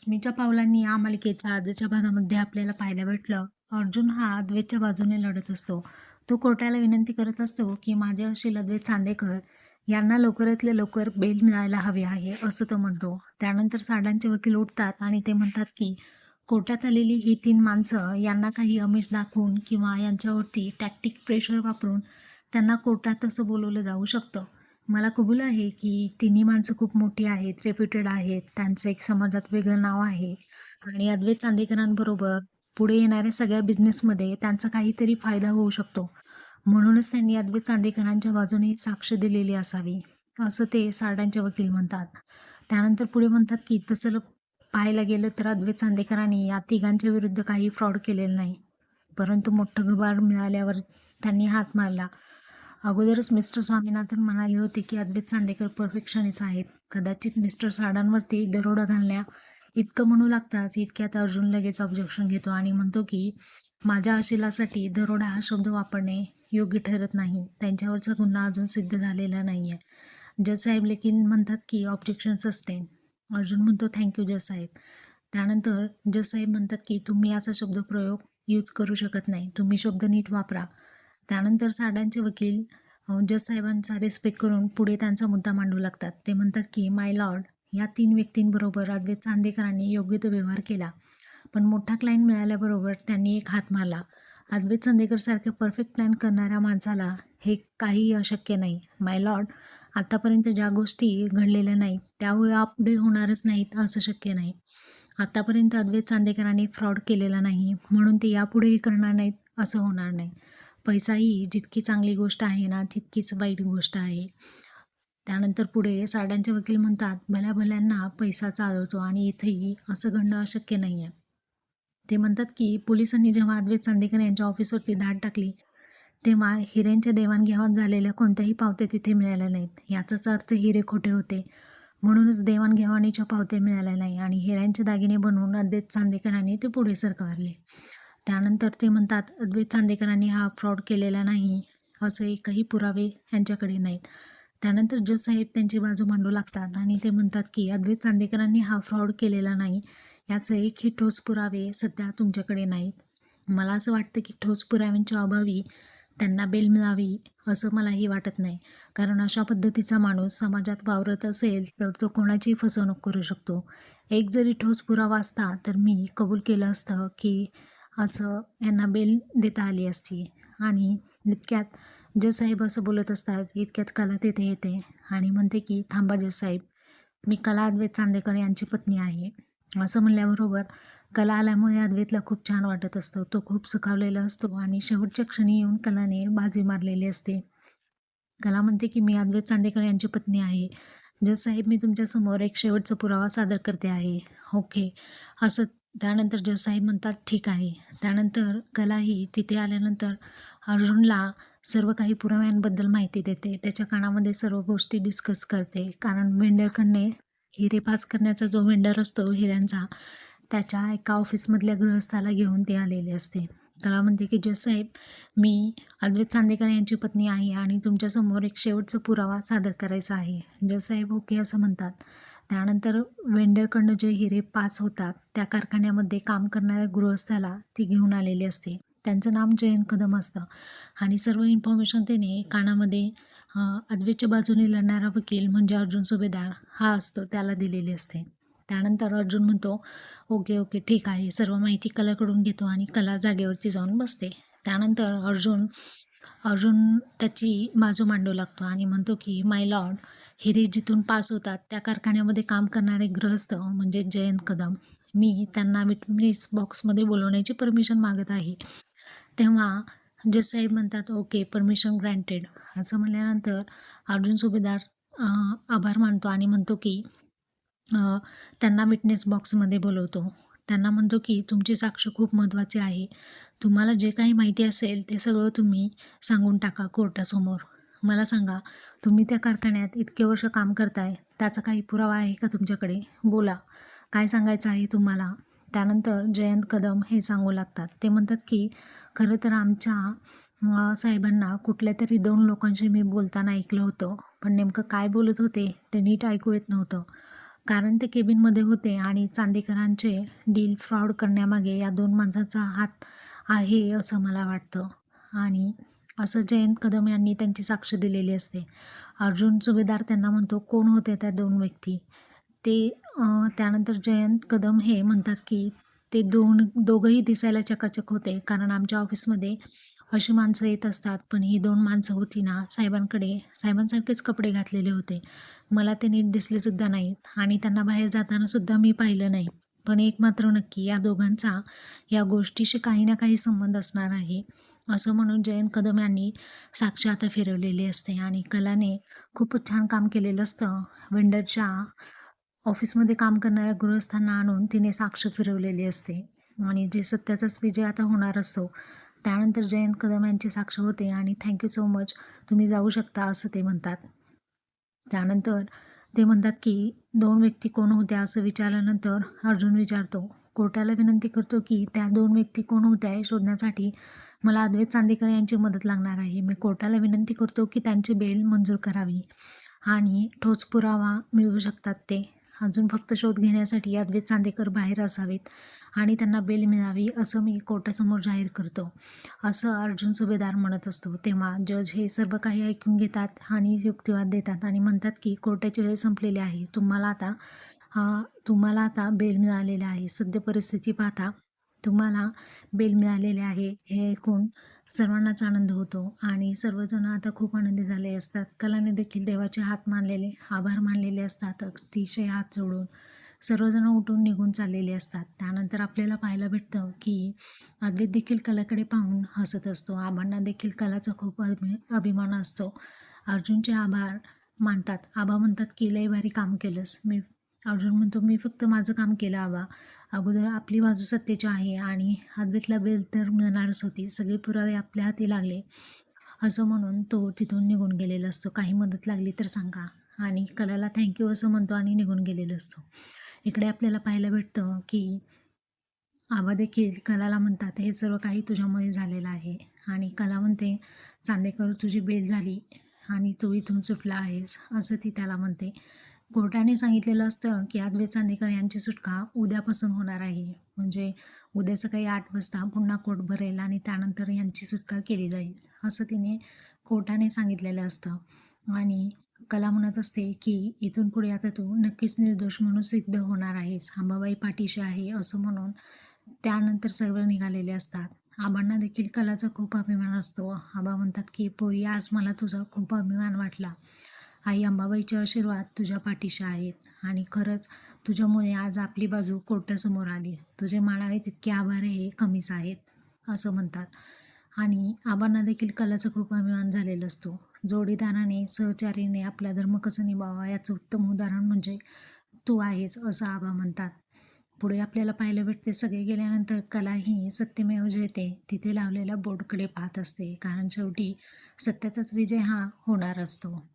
लक्ष्मीच्या पावलांनी या मालिकेच्या आजच्या भागामध्ये आपल्याला पाहायला भेटलं. अर्जुन हा अद्वैतच्या बाजूने लढत असतो. तो कोर्टाला विनंती करत असतो की माझे असेल अद्वैत चांदेकर यांना लवकरातल्या लवकर बेल मिळायला हवी आहे असं तो म्हणतो. त्यानंतर साडांचे वकील उठतात आणि ते म्हणतात की कोर्टात आलेली ही तीन माणसं यांना काही अमिष दाखवून किंवा यांच्यावरती टॅक्टिक प्रेशर वापरून त्यांना कोर्टात असं बोलवलं जाऊ शकतं. मला कबूल आहे की तिन्ही माणसं खूप मोठी आहेत रेप्युटेड आहेत त्यांचं एक समाजात वेगळं नाव आहे. आणि अद्वैत चांदेकरांबरोबर पुढे येणाऱ्या सगळ्या बिझनेसमध्ये त्यांचा काहीतरी फायदा होऊ शकतो. म्हणूनच त्यांनी अद्वैत चांदेकरांच्या बाजूने साक्ष दिलेली असावी असं ते सारडांचे वकील म्हणतात. त्यानंतर पुढे म्हणतात की तसं पाहायला गेलं तर अद्वैत चांदेकरांनी या तिघांच्या विरुद्ध काही फ्रॉड केलेलं नाही. परंतु मोठं गबार मिळाल्यावर त्यांनी हात मारला. अगोदरच मिस्टर स्वामीनाथन म्हणाले होते की अद्वैत चांदेकर परफेक्शनिस्ट आहेत. कदाचित मिस्टर साडांवरती दरोडा घालण्या इतकं म्हणू लागतात इतक्यात अर्जुन लगेच ऑब्जेक्शन घेतो आणि म्हणतो की माझ्या अशिलासाठी दरोडा हा शब्द वापरणे योग्य ठरत नाही. त्यांच्यावरचा गुन्हा अजून सिद्ध झालेला नाही आहे जज साहेब लेकिन म्हणतात की ऑब्जेक्शन सस्टेन अर्जुन म्हणतो थँक्यू जज साहेब. त्यानंतर जज साहेब म्हणतात की तुम्ही असा शब्दप्रयोग यूज करू शकत नाही. तुम्ही शब्द नीट वापरा. त्यानंतर साडांचे वकील जज साहेबांचा रिस्पेक्ट करून पुढे त्यांचा मुद्दा मांडू लागतात. ते म्हणतात की माय लॉर्ड या तीन व्यक्तींबरोबर राजवेद चांदेकरांनी योग्य तो व्यवहार केला. पण मोठा क्लायंट मिळाल्याबरोबर त्यांनी एक हात मारला. अद्वैत चांदेकरसारख्या परफेक्ट प्लॅन करणाऱ्या माणसाला हे काहीही अशक्य नाही. माय लॉर्ड आतापर्यंत ज्या गोष्टी घडलेल्या नाहीत त्या पुढे होणारच नाहीत असं शक्य नाही. आतापर्यंत अद्वैत चांदेकरांनी फ्रॉड केलेला नाही. म्हणून ते यापुढेही करणार नाहीत असं होणार नाही. पैसा ही जितकी चांगली गोष्ट आहे ना तितकीच वाईट गोष्ट आहे. त्यानंतर पुढे साड्यांचे वकील म्हणतात भल्या भल्यांना पैसा चालवतो आणि इथेही असं घडणं अशक्य नाही आहे ते म्हणतात की पोलिसांनी जेव्हा अद्वैत चांदेकर यांच्या ऑफिसवरती धाड टाकली तेव्हा हिऱ्यांच्या देवाणघेवाण झालेल्या कोणत्याही पावत्या तिथे मिळाल्या नाहीत. याचाच अर्थ हिरे खोटे होते. म्हणूनच देवाणघेवाणीच्या पावत्या मिळाल्या नाही आणि हिऱ्यांचे दागिने बनवून अद्वैत चांदेकरांनी ते पुढे सरकारले. त्यानंतर ते म्हणतात अद्वैत चांदेकरांनी हा फ्रॉड केलेला नाही असे एकही पुरावे यांच्याकडे नाहीत. त्यानंतर जज साहेब त्यांची बाजू मांडू लागतात आणि ते म्हणतात की अद्वैत चांदेकरांनी हा फ्रॉड केलेला नाही याचे एकही ठोस पुरावे सध्या तुमच्याकडे नाहीत. मला असं वाटतं की ठोस पुराव्यांच्या अभावी त्यांना बेल मिळावी असं मलाही वाटत नाही. कारण अशा पद्धतीचा माणूस समाजात वावरत असेल तर तो कोणाचीही फसवणूक करू शकतो. एक जरी ठोस पुरावा असता तर मी कबूल केलं असतं की असं यांना बेल देता आली असती. आणि इतक्यात जसाहेब असं बोलत असतात इतक्यात कला तिथे येते. आणि म्हणते की थांबा जज साहेब मी कला अद्वैत चांदेकर यांची पत्नी आहे. असं म्हणल्याबरोबर कला आल्यामुळे अद्वैतला खूप छान वाटत असतं. तो खूप सुखावलेला असतो आणि शेवटच्या क्षणी येऊन कलाने बाजी मारलेली असते. कला म्हणते की मी अद्वैत चांदेकर यांची पत्नी आहे. जज साहेब मी तुमच्यासमोर एक शेवटचा पुरावा सादर करते आहे. ओके. असं त्यानंतर जज म्हणतात ठीक आहे. त्यानंतर कलाही तिथे आल्यानंतर अर्जुनला सर्व काही पुराव्यांबद्दल माहिती देते. त्याच्या कानामध्ये सर्व गोष्टी डिस्कस करते. कारण वेंडरकडने हिरे पास करण्याचा जो वेंडर असतो हिऱ्यांचा त्याच्या एका ऑफिसमधल्या गृहस्थाला घेऊन ते आलेले असते. त्याला म्हणते की जयसाहेब मी अद्वैत चांदेकर यांची पत्नी आहे आणि तुमच्यासमोर एक शेवटचा पुरावा सादर करायचा आहे. जयसाहेब ओके असं म्हणतात. त्यानंतर वेंडरकडनं जे हिरे पास होतात त्या कारखान्यामध्ये काम करणाऱ्या गृहस्थाला ती घेऊन आलेली असते. त्यांचं नाम जयंत कदम असतं. आणि सर्व इन्फॉर्मेशन त्याने कानामध्ये अद्वेच्या बाजूने लढणारा वकील म्हणजे अर्जुन सुभेदार हा असतो त्याला दिलेली असते. त्यानंतर अर्जुन म्हणतो ओके ओके ठीक आहे. सर्व माहिती कलाकडून घेतो आणि कला जागेवरती जाऊन बसते. त्यानंतर अर्जुन अर्जुन त्याची बाजू मांडू लागतो आणि म्हणतो की माय लॉर्ड हिरे जिथून पास होतात त्या कारखान्यामध्ये काम करणारे ग्रहस्थ म्हणजे जयंत कदम. मी त्यांना विटनेस बॉक्समध्ये बोलवण्याची परमिशन मागत आहे. तेव्हा जज साहेब म्हणतात ओके परमिशन ग्रँटेड असं म्हणल्यानंतर अर्जुन सुभेदार आभार मानतो आणि म्हणतो की त्यांना विटनेस बॉक्समध्ये बोलवतो. त्यांना म्हणतो की तुमची साक्ष खूप महत्त्वाची आहे. तुम्हाला जे काही माहिती असेल ते सगळं तुम्ही सांगून टाका कोर्टासमोर. मला सांगा तुम्ही त्या कारखान्यात इतके वर्ष काम करताय त्याचा काही पुरावा आहे का तुमच्याकडे? बोला. काय सांगायचं आहे तुम्हाला? त्यानंतर जयंत कदम हे सांगू लागतात. ते म्हणतात की खरं तर आमच्या साहेबांना कुठल्या तरी दोन लोकांशी मी बोलताना ऐकलं होतं पण नेमकं काय बोलत होते ते नीट ऐकू येत नव्हतं. कारण ते केबिनमध्ये होते आणि चांदेकरांचे डील फ्रॉड करण्यामागे या दोन माणसांचा हात आहे असं मला वाटतं. आणि असं जयंत कदम यांनी त्यांची साक्ष दिलेली असते. अर्जुन सुभेदार त्यांना म्हणतो कोण होते त्या दोन व्यक्ती? ते त्यानंतर जयंत कदम हे म्हणतात की ते दोन दोघंही दिसायला चकाचक होते. कारण आमच्या ऑफिसमध्ये अशी माणसं येत असतात पण ही दोन माणसं होती ना साहेबांकडे. साहेबांसारखेच कपडे घातलेले होते. मला ते नीट दिसलेसुद्धा नाहीत. आणि त्यांना बाहेर जातानासुद्धा मी पाहिलं नाही. पण एक मात्र नक्की या दोघांचा या गोष्टीशी काही ना काही संबंध असणार आहे. असं म्हणून जयंत कदम यांनी साक्ष आता फिरवलेली असते. आणि कलाने खूपच छान काम केलेलं असतं. वेंडरच्या ऑफिसमध्ये काम करणाऱ्या गृहस्थांना आणून तिने साक्ष फिरवलेली असते. आणि जे सत्याचाच विजय आता होणार असतो त्यानंतर जयंत कदम यांची साक्ष होते आणि थँक्यू सो मच तुम्ही जाऊ शकता असं ते म्हणतात. त्यानंतर ते म्हणतात की दोन व्यक्ती कोण होत्या असं विचारल्यानंतर अर्जुन विचारतो. कोर्टाला विनंती करतो की त्या दोन व्यक्ती कोण होत्या हे शोधण्यासाठी मला अद्वैत चांदेकर यांची मदत लागणार आहे. मी कोर्टाला विनंती करतो की त्यांची बेल मंजूर करावी आणि ठोस पुरावा मिळवू शकतात ते. अजून फक्त शोध घेण्यासाठी अद्वैत चांदेकर बाहेर असावेत आणि त्यांना बेल मिळावी असं मी कोर्टासमोर जाहीर करतो. असं अर्जुन सुभेदार म्हणत असतो. तेव्हा जज हे सर्व काही ऐकून घेतात आणि युक्तिवाद देतात आणि म्हणतात की कोर्टाची वेळ संपलेली आहे. तुम्हाला आता तुम्हाला आता बेल मिळालेला आहे. सद्य परिस्थिती पाहता तुम्हाला बेल मिळालेले आहे हे ऐकून सर्वांनाच आनंद होतो. आणि सर्वजण आता खूप आनंदी झाले असतात. कलाने देखील देवाचे हात मानलेले आभार मानलेले असतात. अतिशय हात जोडून सर्वजण उठून निघून चाललेले असतात. त्यानंतर आपल्याला पाहायला भेटतं की अद्वैत देखील कलाकडे पाहून हसत असतो. आबांना देखील कलाचा खूप अभि अभिमान असतो. अर्जुनचे आभार मानतात. आबा म्हणतात की लय भारी काम केलंस. मी अर्जुन म्हणतो मी फक्त माझं काम केलं हवा अगोदर आपली बाजू सत्तेची आहे आणि हातबेतला बेल तर मिळणारच होती. सगळे पुरावे आपल्या हाती लागले. असं म्हणून तो तिथून निघून गेलेला असतो. काही मदत लागली तर सांगा. आणि कलाला थँक्यू असं म्हणतो आणि निघून गेलेला असतो. इकडे आपल्याला पाहायला भेटतं की आबा देखील कलाला म्हणतात हे सर्व काही तुझ्यामुळे झालेलं आहे. आणि कला म्हणते चांदेकर तुझी बेल झाली आणि तू इथून सुटला आहेस असं ती त्याला म्हणते. कोर्टाने सांगितलेलं असतं की अद्वैत चांदेकर यांची सुटका उद्यापासून होणार आहे. म्हणजे उद्या सकाळी आठ वाजता पुन्हा कोर्ट भरेल आणि त्यानंतर यांची सुटका केली जाईल असं तिने कोर्टाने सांगितलेलं असतं. आणि कला म्हणत असते की इथून पुढे आता तू नक्कीच निर्दोष म्हणून सिद्ध होणार आहेस. आंबाबाई पाठीशी आहे असं म्हणून त्यानंतर सर्व निघालेले असतात. आबांना देखील कलाचा खूप अभिमान असतो. आबा म्हणतात की पोई आज मला तुझा खूप अभिमान वाटला. आई अंबाबाईचे आशीर्वाद तुझ्या पाठीशी आहेत. आणि खरंच तुझ्यामुळे आज आपली बाजू कोर्टासमोर आली. तुझे मानावे तितके आभार हे कमीच आहेत असं म्हणतात. आणि आबांना देखील कलाचा खूप अभिमान झालेला असतो. जोडीदाराने सहचारीने आपला धर्म कसं निभावा याचं उत्तम उदाहरण म्हणजे तू आहेस असं आबा म्हणतात. पुढे आपल्याला पाहायला भेटते सगळे गेल्यानंतर कला ही सत्यमेव जयते तिथे लावलेल्या बोर्डकडे पाहत असते. कारण शेवटी सत्याचाच विजय हा होणार असतो.